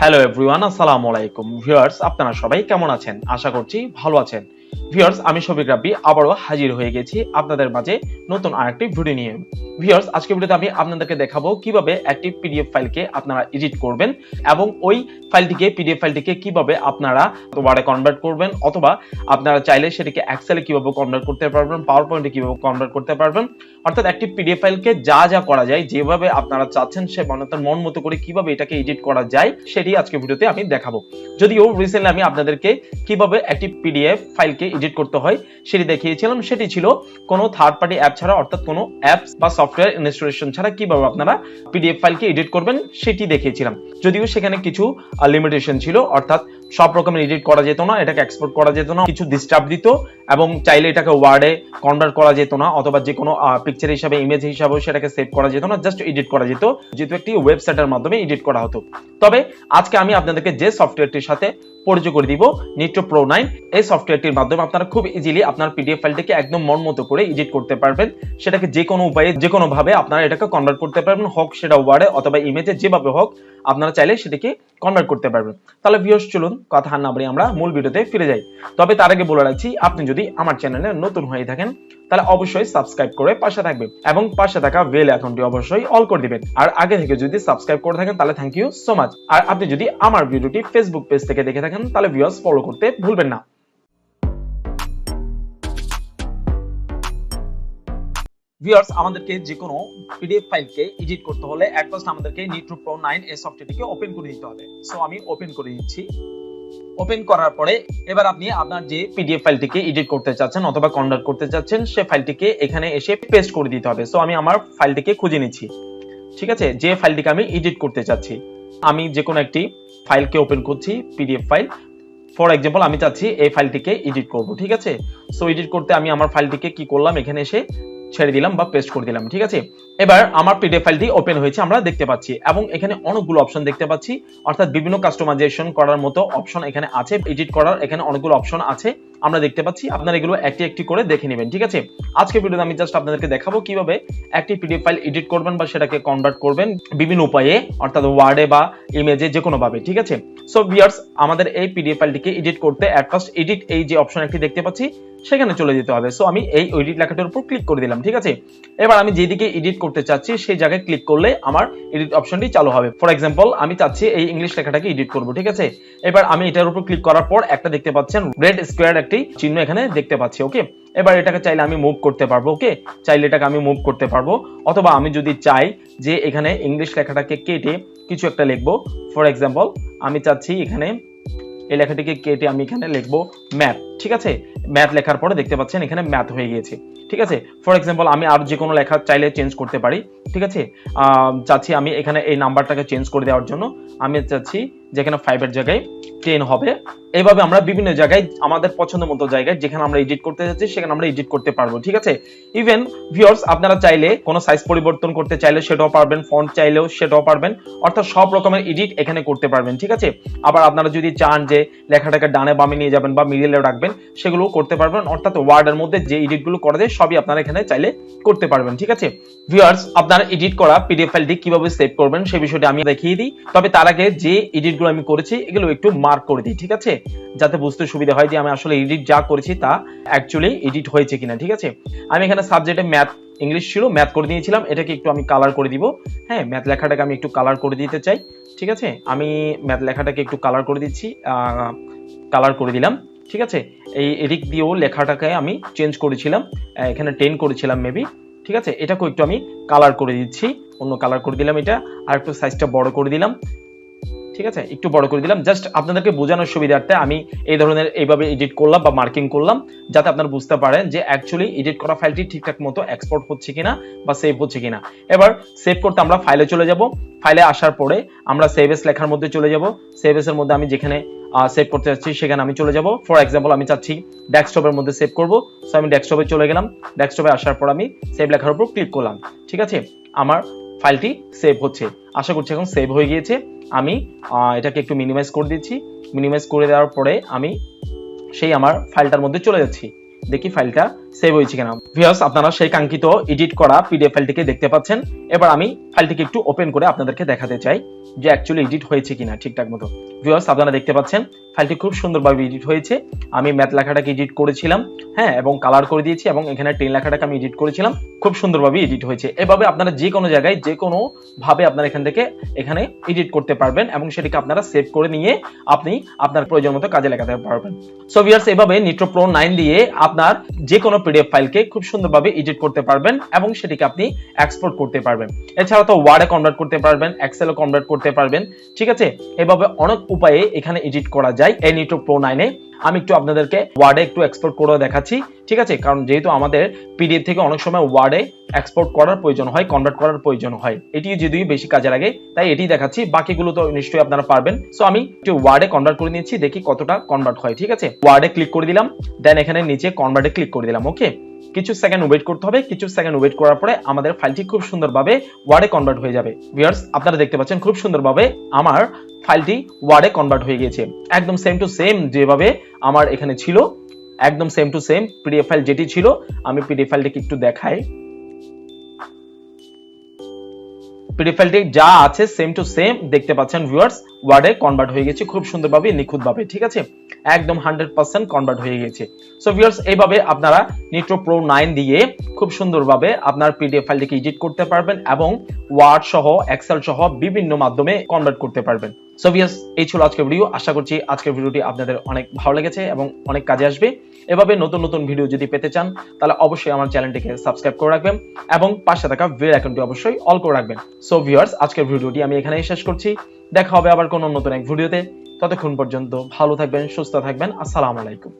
Hello everyone আসসালামু আলাইকুম viewers আপনারা সবাই কেমন আছেন? আশা করছি ভালো আছেন। ভিউয়ার্স আমি শফিক রাব্বি, আবারও হাজির হয়ে গেছি আপনাদের মাঝে নতুন আরেকটি ভিডিও নিয়ে। ভিউয়ার্স আজকে ভিডিওতে আমি আপনাদেরকে দেখাবো কীভাবে একটি পিডিএফ ফাইলকে আপনারা এডিট করবেন এবং ওই ফাইলটিকে পিডিএফ ফাইলটিকে কীভাবে আপনারা ওয়ার্ডে কনভার্ট করবেন অথবা আপনারা চাইলে সেটিকে এক্সেলে কীভাবে কনভার্ট করতে পারবেন পাওয়ার পয়েন্টে কীভাবে কনভার্ট করতে পারবেন। অর্থাৎ একটি পিডিএফ ফাইলকে যা যা করা যায়, যেভাবে আপনারা চাচ্ছেন সে বানাতার মন মতো করে কীভাবে এটাকে এডিট করা যায়, সেটি আজকে ভিডিওতে আমি দেখাবো। যদিও রিসেন্টলি আমি আপনাদেরকে কীভাবে একটি পিডিএফ ফাইলকে এডিট করতে হয়, সেটি দেখিয়েছিলাম, সেটি ছিল কোনো থার্ড পার্টি অ্যাপ ছাড়া, অর্থাৎ কোনো অ্যাপস বা সফটওয়্যার ইনস্টলেশন ছাড়া কীভাবে আপনারা পিডিএফ ফাইলকে এডিট করবেন, সেটি দেখিয়েছিলাম। যদিও সেখানে কিছু লিমিটেশন ছিল, অর্থাৎ সব রকমের এডিট করা যেত না, এটাকে এক্সপোর্ট করা যেত না, কিছু ডিস্টার্ব দিত এবং চাইলে এটাকে ওয়ার্ডে কনভার্ট করা যেত না অথবা যে কোনো পিকচার হিসাবে ইমেজ হিসাবে সেটাকে সেভ করা যেত না জাস্ট এডিট করা যেত, যেহেতু একটি ওয়েবসাইটের মাধ্যমে এডিট করা হতো। তবে আজকে আমি আপনাদেরকে যে সফটওয়্যারটির সাথে পরিচয় করে দিব নিট্রো প্রো নাইন এই সফটওয়্যারটির মাধ্যমে আপনারা খুব ইজিলি আপনার পিডিএফ ফাইলটিকে একদম মন মতো করে এডিট করতে পারবেন। সেটাকে যে কোনো উপায়ে যে কোনো ভাবে আপনারা এটাকে কনভার্ট করতে পারবেন, হোক সেটা ওয়ার্ডে অথবা ইমেজে যেভাবে হোক, আপনারা চাইলে সেটাকে কনভার্ট করতে পারবেন। তাহলে ভিউয়ার্স চলুন কথা না বলে আমরা মূল ভিডিওতে ফিরে যাই। তবে তার আগে বলে রাখছি, আপনি যদি আমার চ্যানেলে নতুন হয়ে থাকেন, তাহলে অবশ্যই সাবস্ক্রাইব করে পাশে থাকবেন এবং পাশে থাকা বেল অ্যাকাউন্টটি অবশ্যই অল করে দিবেন। আর আগে থেকে যদি সাবস্ক্রাইব করে থাকেন, তাহলে থ্যাংক ইউ সো মাচ আর আপনি যদি আমার ভিডিওটি ফেসবুক পেজ থেকে দেখে থাকেন, তাহলে ভিউয়ার্স ফলো করতে ভুলবেন না। ভিউয়ার্স আমাদেরকে যে কোনো পিডিএফ ফাইলকে এডিট করতে হলে অ্যাট ফার্স্ট আমাদেরকে নিট্রো প্রো 9 এই সফটওয়্যারটিকে ওপেন করে দিতে হবে। সো আমি ওপেন করে দিচ্ছি। ওপেন করার পরে এবার আপনি আপনার যে পিডিএফ ফাইলটিকে এডিট করতে চাচ্ছেন অথবা কনভার্ট করতে চাচ্ছেন, সে ফাইলটিকে এখানে এসে পেস্ট করে দিতে হবে। সো আমি আমার ফাইলটিকে খুঁজে নিচ্ছি। ঠিক আছে? যে ফাইলটিকে আমি এডিট করতে চাচ্ছি। আমি যে কোনো একটি ফাইলকে ওপেন করছি পিডিএফ ফাইল। ফর এক্সাম্পল আমি চাচ্ছি এই ফাইলটিকে এডিট করব। ঠিক আছে? সো এডিট করতে আমি আমার ফাইলটিকে কি করলাম? এখানে এসে ছেড়ে দিলাম বা পেস্ট করে দিলাম, ঠিক আছে? এবার আমার পিডিএফ ফাইলটি ওপেন হয়েছে, আমরা দেখতে পাচ্ছি। এবং এখানে অনেকগুলো অপশন দেখতে পাচ্ছি। অর্থাৎ বিভিন্ন কাস্টমাইজেশন করার মতো অপশন এখানে আছে এডিট করার এখানে অনেকগুলো অপশন আছে, আমরা দেখতে পাচ্ছি। আপনারা এগুলো একটি একটি করে দেখে নেবেন, ঠিক আছে? আজকে ভিডিওতে আমি জাস্ট আপনাদেরকে দেখাবো কীভাবে একটি পিডিএফ ফাইল এডিট করবেন বা সেটাকে কনভার্ট করবেন বিভিন্ন উপায়ে, অর্থাৎ ওয়ার্ডে বা ইমেজে যে কোনো ভাবে, ঠিক আছে? সো ভিউয়ার্স আমাদের এই পিডিএফ ফাইলটিকে এডিট করতে অ্যাট ফার্স্ট এডিট এই যে অপশন একটি দেখতে পাচ্ছি সেখানে চলে যেতে হবে। সো আমি এই এডিট লেখাটার উপর ক্লিক করে দিলাম, ঠিক আছে? এবার আমি যেদিকে এডিট করতে চাচ্ছি, সেই জায়গায় ক্লিক করলে আমার এডিট অপশনটি চালু হবে। ফর এক্সাম্পল আমি চাচ্ছি এই ইংলিশ লেখাটাকে এডিট করব, ঠিক আছে? এবার আমি এটার উপর ক্লিক করার পর একটা দেখতে পাচ্ছেন রেড স্কোয়ার একটি চিহ্ন এখানে দেখতে পাচ্ছি ওকে এবার এটাকে চাইলে আমি মুভ করতে পারব ওকে চাইলে এটাকে আমি মুভ করতে পারব, অথবা আমি যদি চাই যে এখানে ইংলিশ লেখাটাকে কেটে কিছু একটা লিখব। ফর এক্সাম্পল আমি চাচ্ছি এখানে এই লেখাটিকে কেটে আমি এখানে লিখব। ম্যাথ ঠিক আছে? ম্যাথ লেখার পরে দেখতে পাচ্ছেন এখানে ম্যাথ হয়ে গিয়েছে, ঠিক আছে? ফর এক্সাম্পল আমি আর যে কোনো লেখা চাইলে চেঞ্জ করতে পারি, ঠিক আছে? চাচ্ছি আমি এখানে এই নাম্বারটাকে চেঞ্জ করে দেওয়ার জন্য। আমি চাচ্ছি যেখানে ফাইভের জায়গায় টেন হবে। এইভাবে আমরা বিভিন্ন জায়গায়, আমাদের পছন্দ মতো জায়গায় যেখানে আমরা এডিট করতে যাচ্ছি, সেখানে আমরা এডিট করতে পারব, ঠিক আছে? ইভেন ভিউয়ার্স আপনারা চাইলে কোনো সাইজ পরিবর্তন করতে চাইলে সেটাও পারবেন ফন্ট চাইলেও সেটাও পারবেন। অর্থাৎ সব রকমের এডিট এখানে করতে পারবেন, ঠিক আছে? আবার আপনারা যদি চান যে লেখাটাকে ডানে বামে নিয়ে যাবেন বা মিডিলে রাখবেন সেগুলো করতে পারবেন। অর্থাৎ ওয়ার্ডের মধ্যে যে এডিটগুলো করা যায়, সবই আপনারা এখানে চাইলে করতে পারবেন, ঠিক আছে? ভিউয়ার্স আপনারা এডিট করা পিডিএফ ফাইলটি কীভাবে সেভ করবেন সেই বিষয়টি আমি দেখিয়ে দিই। তবে তার আগে যে এডিটগুলো আমি করেছি, এগুলো একটু মার্ক করে দিই, ঠিক আছে? যাতে বুঝতে সুবিধা হয় যে আমি আসলে এডিট যা করেছি তা অ্যাকচুয়ালি এডিট হয়েছে কিনা, ঠিক আছে? আমি এখানে সাবজেক্টে ম্যাথ ইংলিশ ছিল ম্যাথ করে দিয়েছিলাম এটাকে একটু আমি কালার করে দিব। হ্যাঁ ম্যাথ লেখাটাকে আমি একটু কালার করে দিতে চাই, ঠিক আছে? আমি ম্যাথ লেখাটাকে একটু কালার করে দিচ্ছি কালার করে দিলাম। ঠিক আছে? এই এদিক দিয়েও লেখাটাকে আমি চেঞ্জ করেছিলাম এখানে টেন করেছিলাম মেবি ঠিক আছে? এটাকেও একটু আমি কালার করে দিচ্ছি, অন্য কালার করে দিলাম এটা, আর একটু সাইজটা বড় করে দিলাম। ঠিক আছে? একটু বড় করে দিলাম। জাস্ট আপনাদেরকে বোঝানোর সুবিধার্থে আমি এই ধরনের এইভাবে এডিট করলাম বা মার্কিং করলাম, যাতে আপনারা বুঝতে পারেন যে অ্যাকচুয়ালি এডিট করা ফাইলটি ঠিকঠাক মতো এক্সপোর্ট হচ্ছে কিনা বা সেভ হচ্ছে কিনা। এবার সেভ করতে আমরা ফাইলে চলে যাব। ফাইলে আসার পরে আমরা সেভ এস লেখার মধ্যে চলে যাব। সেভ এস এর মধ্যে আমি যেখানে সেভ করতে যাচ্ছি সেখানে আমি চলে যাব। ফর এক্সাম্পল আমি চাচ্ছি ডেস্কটপের মধ্যে সেভ করব। সো আমি ডেস্কটপে চলে গেলাম। ডেস্কটপে আসার পর আমি সেভ লেখার উপর ক্লিক করলাম। ঠিক আছে? আমার ফাইলটি সেভ হচ্ছে। আশা করছি এখন সেভ হয়ে গিয়েছে। আমি এটাকে একটু মিনিমাইজ করে দিচ্ছি। মিনিমাইজ করে দেওয়ার পরে আমি সেই আমার ফাইলটার মধ্যে চলে যাচ্ছি। দেখি ফাইলটা সেভ হয়েছে কিনা। ভিউয়ার্স আপনারা সেই কাঙ্ক্ষিত এডিট করা পিডিএফ ফাইলটিকে দেখতে পাচ্ছেন। এবার আমি ফাইলটিকে একটু ওপেন করে আপনাদেরকে দেখাতে চাই যে অ্যাকচুয়ালি এডিট হয়েছে কিনা ঠিকঠাক মতো। ভিউয়ার্স আপনারা দেখতে পাচ্ছেন ফাইলটি খুব সুন্দরভাবে এডিট হয়েছে। আমি ম্যাথ লেখাটাকে এডিট করেছিলাম হ্যাঁ এবং কালার করে দিয়েছি, এবং এখানে টেন লেখাটাকে আমি এডিট করেছিলাম। খুব সুন্দরভাবে এডিট হয়েছে। এভাবে আপনারা যে কোনো জায়গায়, যে কোনো ভাবে আপনারা এখান থেকে এখানে এডিট করতে পারবেন, এবং সেটিকে আপনারা সেভ করে নিয়ে আপনি আপনার প্রয়োজন মতো কাজে লাগাতে পারবেন। সো ভিউয়ার্স এভাবে নিট্রো প্রো নাইন দিয়ে আপনার যে কোনো পিডিএফ ফাইলকে খুব সুন্দরভাবে এডিট করতে পারবেন, এবং সেটিকে আপনি এক্সপোর্ট করতে পারবেন। এছাড়া তো ওয়ার্ডে কনভার্ট করতে পারবেন এক্সেলে কনভার্ট করতে পারবেন, ঠিক আছে? এভাবে অনেক উপায়ে এখানে এডিট করা যায়। এই নিট্রো প্রো নাইনে আমি একটু আপনাদেরকে ওয়ার্ডে একটু এক্সপোর্ট করে দেখাচ্ছি, ঠিক আছে? কারণ যেহেতু আমাদের পিডিএফ থেকে অনেক সময় ওয়ার্ডে এক্সপোর্ট করার প্রয়োজন হয় কনভার্ট করার প্রয়োজন হয়। এটি যদি বেশি কাজে লাগে, তাই এটি দেখাচ্ছি। বাকিগুলো তো নিশ্চয়ই আপনারা পারবেন। সো আমি একটু ওয়ার্ডে কনভার্ট করে নিচ্ছি দেখি কতটা কনভার্ট হয়, ঠিক আছে? ওয়ার্ডে ক্লিক করে দিলাম দেন এখানে নিচে কনভার্টে ক্লিক করে দিলাম ওকে কিছু সেকেন্ড ওয়েট করতে হবে, কিছু সেকেন্ড ওয়েট করার পরে আমাদের ফাইলটি খুব সুন্দরভাবে ওয়ার্ডে কনভার্ট হয়ে যাবে। ভিউয়ার্স আপনারা দেখতে পাচ্ছেন খুব সুন্দরভাবে আমার ফাইলটি ওয়ার্ডে কনভার্ট হয়ে গিয়েছে। একদম সেম টু সেম যেভাবে আমার এখানে ছিল, একদম same to same PDF file যেটি ছিল, আমি পিডিএফ ফাইলটিকে একটু দেখাই। যা আছে সেম টু সেম দেখতে পাচ্ছেন ভিউয়ার্স ওয়ার্ডে কনভার্ট হয়ে গেছে, খুব সুন্দরভাবে, নিখুঁতভাবে, ঠিক আছে? একদম হান্ড্রেড পার্সেন্ট কনভার্ট হয়ে গেছে। সো ভিউয়ার্স এইভাবে আপনারা নিট্রো প্রো নাইন দিয়ে খুব সুন্দরভাবে আপনার পিডিএফ ফাইলটিকে এডিট করতে পারবেন এবং ওয়ার্ড সহ এক্সেল সহ বিভিন্ন মাধ্যমে কনভার্ট করতে পারবেন। সো ভিয়াস এই ছিল আজকের ভিডিও আশা করছি আজকের ভিডিওটি আপনাদের অনেক ভালো লেগেছে এবং অনেক কাজে আসবে। এভাবে নতুন নতুন ভিডিও যদি পেতে চান, তাহলে অবশ্যই আমার চ্যানেলটিকে সাবস্ক্রাইব করে রাখবেন এবং পাশে থাকা বেল আইকনটি অবশ্যই অল করে রাখবেন। সো ভিউয়ার্স আজকের ভিডিওটি আমি এখানেই শেষ করছি। দেখা হবে আবার কোনো নতুন এক ভিডিওতে ততক্ষণ পর্যন্ত ভালো থাকবেন, সুস্থ থাকবেন। আসসালামু আলাইকুম।